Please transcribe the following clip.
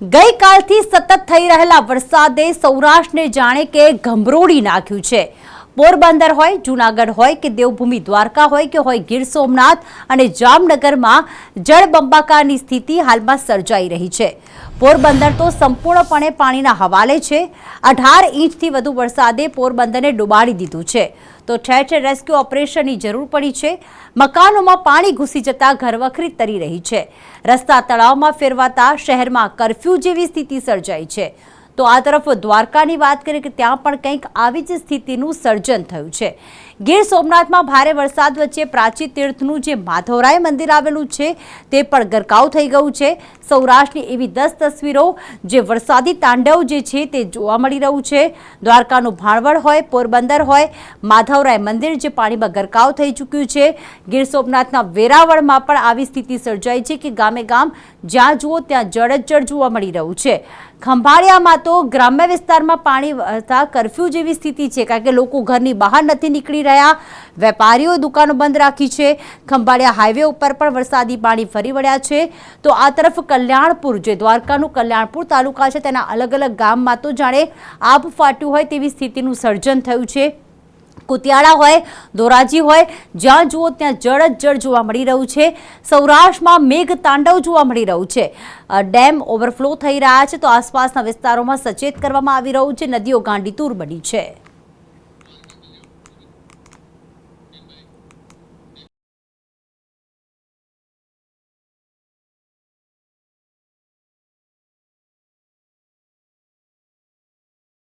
ગઈકાલથી સતત થઈ રહેલા વરસાદે સૌરાષ્ટ્રને જાણે કે ગંભરોડી નાખ્યું છે. પોરબંદર હોય, જૂનાગઢ હોય કે દેવભૂમિ દ્વારકા હોય કે હોય ગીર સોમનાથ અને જામનગરમાં જળબંબાકારની સ્થિતિ હાલમાં સર્જાઈ રહી છે. પોરબંદર તો સંપૂર્ણપણે પાણીના હવાલે છે. અઢાર ઇંચથી વધુ વરસાદે પોરબંદરને ડુબાડી દીધું છે. તો ઠેર ઠેર રેસ્ક્યુ ઓપરેશનની જરૂર પડી છે. મકાનોમાં પાણી ઘૂસી જતા ઘરવખરી તરી રહી છે. રસ્તા તળાવમાં ફેરવાતા શહેરમાં કરફ્યુ જેવી સ્થિતિ સર્જાઈ છે. તો આ તરફ દ્વારકાની વાત કરીએ કે ત્યાં પણ કંઈક આવી જ સ્થિતિનું સર્જન થયું છે. ગીર સોમનાથમાં ભારે વરસાદ વચ્ચે પ્રાચી તીર્થનું જે માધવરાય મંદિર આવેલું છે, તે પણ ગરકાવ થઈ ગયું છે. સૌરાષ્ટ્રની એવી દસ તસવીરો જે વરસાદી તાંડવ જે છે, તે જોવા મળી રહ્યું છે. દ્વારકાનું ભાણવડ હોય, પોરબંદર હોય, માધવરાય મંદિર જે પાણીમાં ગરકાવ થઈ ચૂક્યું છે. ગીર સોમનાથના વેરાવળમાં પણ આવી સ્થિતિ સર્જાઈ છે કે ગામે ગામ જ્યાં જુઓ ત્યાં જળ જળ જોવા મળી રહ્યું છે. ખંભાળિયામાં તો ગ્રામ્ય વિસ્તારમાં પાણી વહેતા કરફ્યુ જેવી સ્થિતિ છે, કારણ કે લોકો ઘરની બહાર નથી નીકળી રહ્યા. વેપારીઓ દુકાનો બંધ રાખી છે. ખંભાળિયા હાઈવે ઉપર પણ વરસાદી પાણી ફરી વળ્યા છે. તો આ તરફ કલ્યાણપુર, જે દ્વારકાનું કલ્યાણપુર તાલુકા છે, તેના અલગ અલગ ગામમાં તો જાણે આબ ફાટ્યું હોય તેવી સ્થિતિનું સર્જન થયું છે. કુતિયાળા હોય, ધોરાજી હોય, જ્યાં જુઓ ત્યાં જળ જ જળ જોવા મળી રહ્યું છે. સૌરાષ્ટ્રમાં મેઘ તાંડવ જોવા મળી રહ્યું છે. ડેમ ઓવરફ્લો થઈ રહ્યા છે તો આસપાસના વિસ્તારોમાં સચેત કરવામાં આવી રહ્યું છે. નદીઓ ગાંડીતુર બની છે.